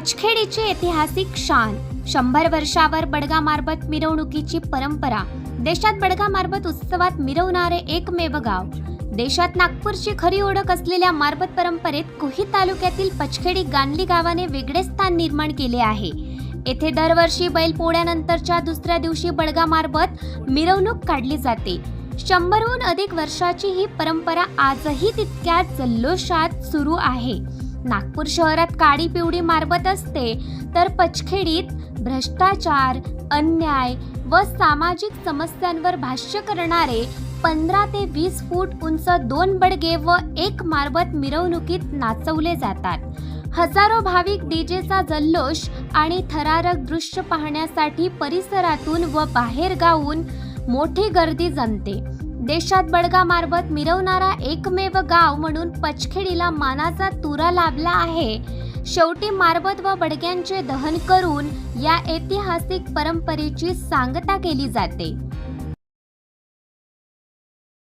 पचखेडीची ऐतिहासिक शान. शंभर वर्षावर बडगा मारबत मिरवणुकीची परंपरा. देशात बडगा मारबत उत्सवात मिरवणारे एकमेव गाव. देशात नागपूरची खरी ओळख असलेल्या मारबत परंपरेत कुही तालुक्यातील पचखेडी गानली गावाने वेगळे स्थान निर्माण केले आहे. येथे दरवर्षी बैल पोळ्यानंतरच्या दुसऱ्या दिवशी बडगा मारबत मिरवणूक काढली जाते. शंभरहून अधिक वर्षाची ही परंपरा आजही तितक्या जल्लोषात सुरू आहे. नागपूर शहरात काळी पिवळी मारबत असते तर पचखेडीत भ्रष्टाचार अन्याय व सामाजिक समस्यांवर भाष्य करणारे पंधरा ते वीस फूट उंच दोन बडगे व एक मारबत मिरवणुकीत नाचवले जातात. हजारो भाविक डीजेचा जल्लोष आणि थरारक दृश्य पाहण्यासाठी परिसरातून व बाहेर गावून मोठी गर्दी जमते. देशात बडगा मारबत मिरवणारा एकमेव गाव म्हणून पचखेडीला मानाचा तुरा लाभला आहे. शेवटी मारबत व बडग्यांचे दहन करून या ऐतिहासिक परंपरेची सांगता केली जाते.